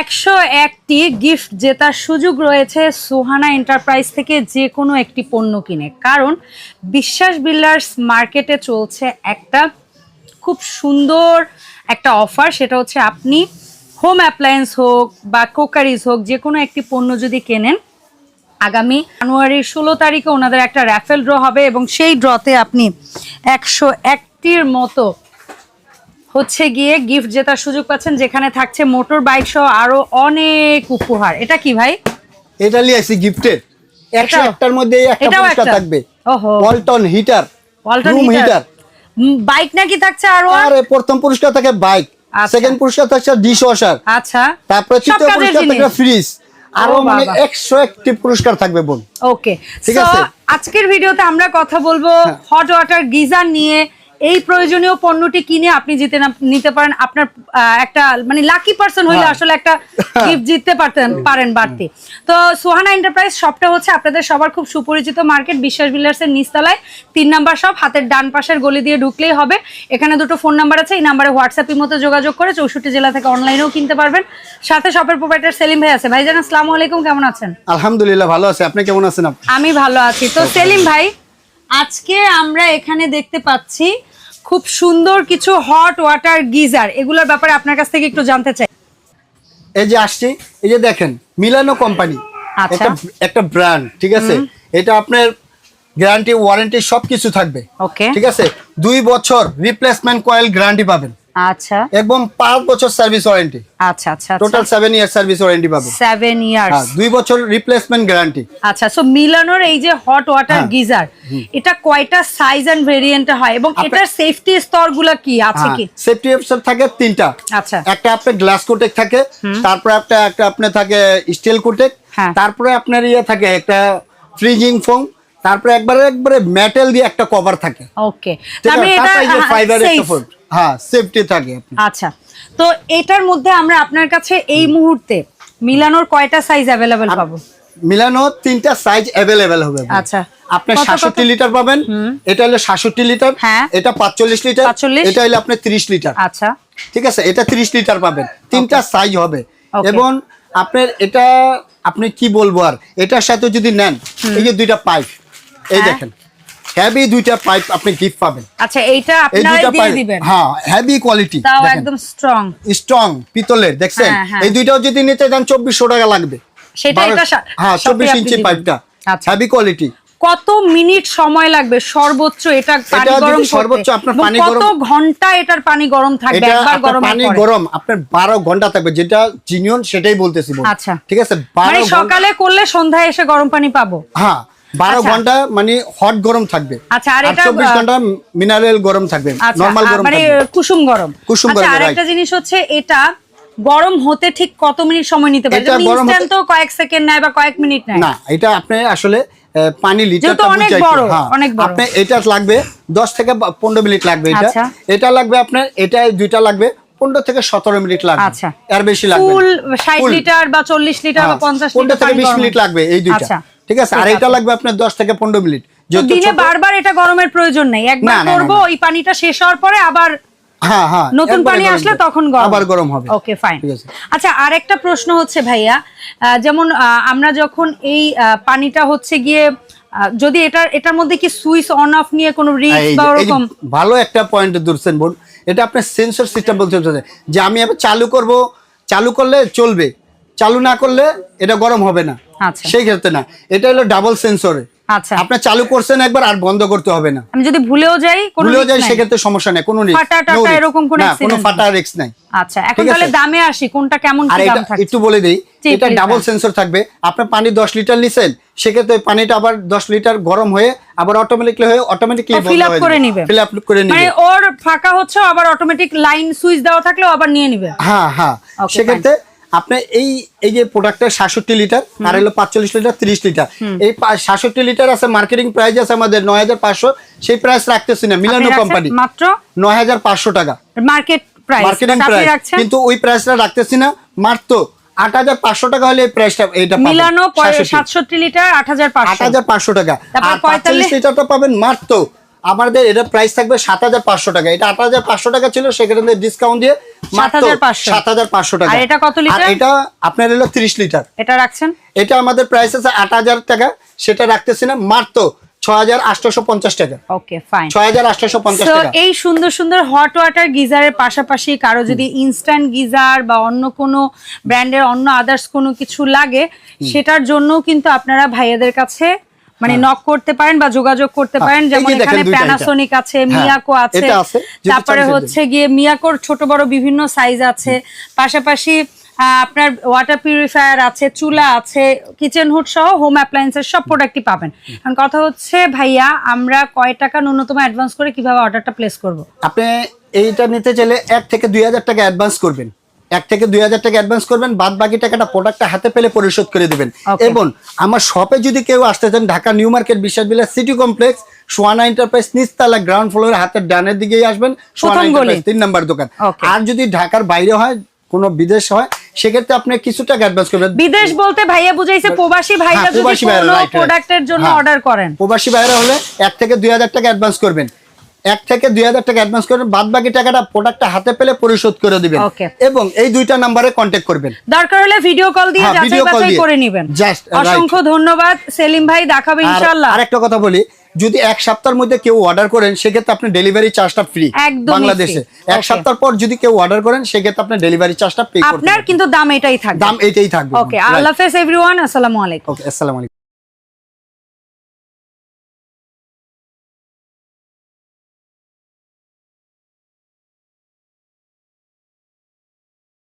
একশো একটি গিফট জেতার সুযোগ রয়েছে সুহানা এন্টারপ্রাইজ থেকে যে কোনো একটি পণ্য কিনে। কারণ বিশ্বাস বিল্ডার্স মার্কেটে চলছে একটা খুব সুন্দর একটা অফার সেটা হচ্ছে আপনি হোম অ্যাপ্লায়েন্স হোক বা কোকারিজ হোক যে কোনো একটি পণ্য যদি কেনেন, আগামী জানুয়ারির ষোলো তারিখে ওনাদের একটা র্যাফেল ড্র হবে এবং সেই ড্রতে আপনি একশো একটির মতো হচ্ছে গিয়ে গিফট জেতার সুযোগ পাচ্ছেন যেখানে থাকছে মোটর বাইক সহ আরও অনেক উপহার। এটা কি ভাই? এটা নিয়ে আসি গিফটের একশো একটার মধ্যে একটা পুরস্কার থাকবে। Walton heater Walton room heater bike নাকি থাকছে আরও আর? প্রথম পুরস্কার থাকে বাইক আচ্ছা। সেকেন্ড পুরস্কার থাকছে ডিশ ওয়াশার আচ্ছা। তারপরে তৃতীয় পুরস্কার। থাকবে ফ্রিজ আরও মানে বাবা। একশো একটি পুরস্কার থাকবে বোন। ওকে ঠিক আছে? আজকের ভিডিওতে আমরা কথা বলব। হট ওয়াটার গিজার নিয়ে। এই প্রয়োজনীয় পণ্যটি কিনে আপনি জিতে নিতে পারেন। আপনার একটা মানে লাকি পার্সন হইলে হ্যাঁ। আসলে একটা গিফট জিততে পারতেন পারেন বাড়তি। তো সোহানা এন্টারপ্রাইজ শপটা হচ্ছে আপনাদের সবার খুব সুপরিচিত মার্কেট বিশ্বাস বিল্ডার্স এর নিচতলায়। তিন নাম্বার শপ হাতের ডান পাশের গলি দিয়ে ঢুকলেই হবে। এখানে দুটো ফোন নাম্বার আছে এই নাম্বারে হোয়াটসঅ্যাপের মতো যোগাযোগ করে চৌষট্টি জেলা থেকে অনলাইনেও কিনতে পারবেন। সাথে শপের প্রোপাইটার সেলিম ভাই আছে। ভাইজান আসসালামু আলাইকুম কেমন আছেন? আলহামদুলিল্লাহ ভালো আছে। আপনি কেমন আছেন আমি ভালো আছি। তো সেলিম ভাই আজকে আমরা এখানে দেখতে পাচ্ছি খুব সুন্দর কিছু হট ওয়াটার গিজার এগুলোর ব্যাপারে আপনার কাছ থেকে একটু জানতে চাই। এই যে আসছি এই যে দেখেন মিলানো কোম্পানি আচ্ছা। একটা ব্র্যান্ড ঠিক আছে? এটা আপনার গ্যারান্টি ওয়ারেন্টি সবকিছু থাকবে। ওকে ঠিক আছে? দুই বছর রিপ্লেসমেন্ট কয়েল গ্যারান্টি পাবেন। আচ্ছা। এবং পাঁচ বছর সার্ভিস ওয়ারেন্টি। আচ্ছা আচ্ছা total seven year service warranty পাবেন সেভেন ইয়ার্স হ্যাঁ দুই বছর রিপ্লেসমেন্ট গ্যারান্টি আচ্ছা সো মিলানোর এই যে হট ওয়াটার হ্যাঁ। গিজার এটা কয়টা সাইজ এন্ড ভেরিয়েন্টে হয়? এবং এটার সেফটি স্তরগুলো কি? আছে কি? সেফটি অপশন থাকে তিনটা। আচ্ছা। একটা আপনার গ্লাস কোটেক থাকে তারপরে একটা একটা আপনার থাকে স্টিল কোটেক হ্যাঁ। তারপরে আপনার ইয়ে থাকে একটা ফ্রিজিং ফোম তারপরে একবারে একবারে মেটাল দিয়ে একটা কভার থাকে। ওকে ঠিক তারপরে এটা ফাইবার একটা। হ্যাঁ সেফটি থাকে আচ্ছা তো এটার মধ্যে আমরা আপনার কাছে এই মুহূর্তে মিলানোর কয়টা সাইজ অ্যাভেলেবেল পাবো? মিলানো তিনটা সাইজ অ্যাভেলেবেল হবে। আচ্ছা। আপনি কত কত? সাতষট্টি লিটার পাবেন। এটা হলো সাতষট্টি লিটার হ্যাঁ। এটা পাঁচচল্লিশ লিটার এটা হলো আপনার তিরিশ লিটার আচ্ছা। ঠিক আছে? এটা 30 লিটার পাবেন। তিনটা সাইজ হবে। এবং আপনার এটা আপনি কি বলব আর? এটার সাথে যদি নেন এই যে দুইটা পাইপ এই হ্যাঁ। দেখেন। হেভি দুইটা পাইপ আপনি গিফট পাবেন। আচ্ছা এইটা এই আপনারা দুইটা দিয়ে দিবেন। হ্যাঁ হেভি কোয়ালিটি তাও একদম স্ট্রং স্ট্রং পিতলের দেখছেন? হ্যাঁ, হ্যাঁ। এই দুইটাও যদি নিতে যান চব্বিশশো টাকা লাগবে। সেটা বারো- এটা হ্যাঁ সবই চব্বিশ আপনি ইঞ্চি পাইপটা। হেভি কোয়ালিটি কত মিনিট সময় লাগবে? সর্বোচ্চ এটা পানি গরম সর্বোচ্চ আপনার পানি কত ঘণ্টা এটার পানি গরম থাকবে? একবার গরম পানি গরম আপনার বারো ঘণ্টা থাকবে। যেটা জিনিয়ন সেটাই বলতেছি আচ্ছা। ঠিক আছে? মানে বারো ঘণ্টা সকালে করলে সন্ধ্যায় এসে গরম পানি পাবো? হ্যাঁ বারো আচ্ছা। ঘণ্টা মানে হট গরম থাকবে আচ্ছা, আর এটা, চব্বিশ ঘণ্টা মিনারেল গরম থাকবে আচ্ছা নর্মাল গরম মানে কুসুম গরম কুসুম আচ্ছা গরম, right. জিনিস হচ্ছে এটা গরম হতে ঠিক কত মিনিট সময় নিতে পারে এটা গরম হতে- ইনস্ট্যান্ট তো কয়েক সেকেন্ড নেয় বা কয়েক মিনিট নেয় না এটা আপনি আসলে পানি লিটারটা যেহেতু অনেক বুঝাইতে, বড়, হ্যাঁ। অনেক বড়। আপনি এটা লাগবে দশ থেকে বা- পনেরো মিনিট লাগবে এটা আচ্ছা। এটা লাগবে আপনার এটা দুইটা লাগবে পনেরো থেকে সতেরো মিনিট লাগবে আচ্ছা। এর বেশি লাগবে ফুল ষাট লিটার বা চল্লিশ লিটার বা হ্যাঁ, পঞ্চাশ পনেরো থেকে বিশ মিনিট লাগবে এই দুইটা আচ্ছা ঠিক আছে? আর এটা লাগবে আপনার দশ থেকে পনেরো মিনিট। দিনে বারবার এটা গরমের প্রয়োজন নেই। একবার করব ওই পানিটা শেষ হওয়ার পরে আবার হ্যাঁ হ্যাঁ নতুন পানি আসলে তখন গরম। আবার গরম হবে। Okay fine. আচ্ছা আরেকটা প্রশ্ন হচ্ছে ভাইয়া যেমন আমরা যখন এই পানিটা হচ্ছে গিয়ে যদি এটার এটার মধ্যে কি সুইচ অন অফ নিয়ে কোনো রিস্ক বা ভালো একটা পয়েন্ট ধরছেন বোন এটা আপনার সেন্সর সিস্টেম বলতে যে আমি চালু করব চালু করলে চলবে। চালু না করলে এটা গরম হবে না। আচ্ছা। সেই ক্ষেত্রে না। এটা হলো ডাবল সেন্সরে আচ্ছা। আপনি চালু করছেন একবার আর বন্ধ করতে হবে না। আমি যদি ভুলেও যাই ভুলেও যায় সেক্ষেত্রে সমস্যা নেই কোনো। এরকম কোনো কোনো ফাটা রিস্ক নাই। আচ্ছা এখন তাহলে দামে আসি কোনটা কেমন দাম থাকছে? একটু বলে দেই এটা ডাবল সেন্সর থাকবে। আপনার পানি দশ লিটার নিছেন সেক্ষেত্রে পানিটা আবার দশ লিটার গরম হয়ে আবার অটোমেটিকলি হয়ে অটোমেটিকলি fill up করে নিবে। ফিল আপ করে নিবে। মানে ওর ফাঁকা হচ্ছে আবার অটোমেটিক লাইন সুইচ দেওয়া থাকলেও আবার নিয়ে নিবে। হ্যাঁ হ্যাঁ। সেক্ষেত্রে আপনার এই এই যে প্রোডাক্টটা সাতষট্টি লিটার আর হলো পাঁচচল্লিশ লিটার তিরিশ লিটার এই সাতষট্টি লিটার আছে মার্কেটিং প্রাইস আছে আমাদের নয় হাজার পাঁচশো সেই প্রাইস রাখতেছি না মিলানো কোম্পানি মাত্র? নয় হাজার পাঁচশো টাকা। মার্কেট প্রাইস মার্কেটিং প্রাইস কিন্তু ওই প্রাইসটা রাখতেছি না মাত্র আট হাজার পাঁচশো টাকা হলে এই প্রাইসটা এইটা মিলানো সাতষট্টি। লিটার আট হাজার আট হাজার পাঁচশো টাকা। আর পঁয়তাল্লিশ? লিটারটা পাবেন মাত্র আমাদের এটা প্রাইস থাকবে সাত হাজার পাঁচশো টাকা। এটা আট হাজার পাঁচশো টাকা ছিল সেখানে ডিসকাউন্ট দিয়ে সাত হাজার পাঁচশো। টাকা। এটা কত লিটার? এটা আপনার হলো তিরিশ লিটার এটা রাখছেন? এটা আমাদের প্রাইস আছে আট হাজার সেটা রাখতেছি না মাত্র টাকা। এই সুন্দর সুন্দর হট ওয়াটার গিজারের পাশাপাশি কারও যদি ইনস্ট্যান্ট গিজার বা অন্য কোনো ব্র্যান্ডের অন্য আদার্স কোনো কিছু লাগে সেটার জন্য কিন্তু আপনারা ভাইয়াদের কাছে মানে নক করতে পারেন বা যোগাযোগ করতে হ্যাঁ, পারেন যেমন এখানে প্যানাসোনিক আছে হ্যাঁ, মিয়াকো আছে এটা আছে, তারপরে হচ্ছে গিয়ে মিয়াকোর ছোট বড় বিভিন্ন সাইজ আছে পাশাপাশি আপনার ওয়াটার পিউরিফায়ার আছে চুলা আছে কিচেন হুড সহ হোম অ্যাপ্লায়েন্সের সব প্রোডাক্টই পাবেন। এখন কথা হচ্ছে ভাইয়া আমরা কয় টাকা ন্যূনতম অ্যাডভান্স করে কীভাবে অর্ডারটা প্লেস করব? আপনি এইটা নিতে চাইলে এক থেকে দুই হাজার টাকা অ্যাডভান্স করবেন। এক থেকে দুই হাজার টাকা অ্যাডভান্স করবেন বাদ বাকি টাকাটা প্রোডাক্টটা হাতে পেলে পরিশোধ করে দেবেন। এবং আমার শপে যদি কেউ আসতে চান ঢাকা নিউ মার্কেট বিশ্বাসবিলা সিটি কমপ্লেক্স সোয়ানা এন্টারপ্রাইজ নিচতলা গ্রাউন্ড ফ্লোরের হাতের ডানের দিকেই আসবেন সোয়ানা এন্টারপ্রাইজ তিন নাম্বার দোকান। আর যদি ঢাকার বাইরে হয় কোনো বিদেশ হয় সেক্ষেত্রে আপনি কিছু টাকা অ্যাডভান্স করবেন। বিদেশ বলতে ভাইয়া বুঝাইছে প্রবাসী ভাইরা হ্যাঁ, যদি প্রবাসী কোনো. প্রোডাক্টের জন্য হ্যাঁ। অর্ডার করেন। প্রবাসী বাইরে হলে এক থেকে দুই হাজার টাকা অ্যাডভান্স করবেন। এক থেকে দুই হাজার টাকা অ্যাডভান্স করবেন বাদ বাকি টাকাটা প্রোডাক্টটা হাতে পেলে পরিশোধ করে দিবেন। এবং এই দুইটা নাম্বারে কন্ট্যাক্ট করবেন। দরকার হলে ভিডিও কল দিয়ে হ্যাঁ, যাচাই বাছাই করে নেবেন। Right. অসংখ্য ধন্যবাদ। সেলিম ভাই দেখাবে আর ইনশাআল্লাহ। আরেকটা কথা বলি যদি এক সপ্তাহের মধ্যে কেউ অর্ডার করেন সেক্ষেত্রে আপনি ডেলিভারি চার্জটা ফ্রি বাংলাদেশে। এক. সপ্তাহ পর যদি কেউ অর্ডার করেন সেক্ষেত্রে আপনি ডেলিভারি চার্জটা পে করতে আপনার কিন্তু দাম এটাই থাকবে। দাম এটাই থাকবে। ওকে আল্লাহ হাফেজ এভরিওয়ান আসসালামু আলাইকুম। ওকে আসসালামু আলাইকুম।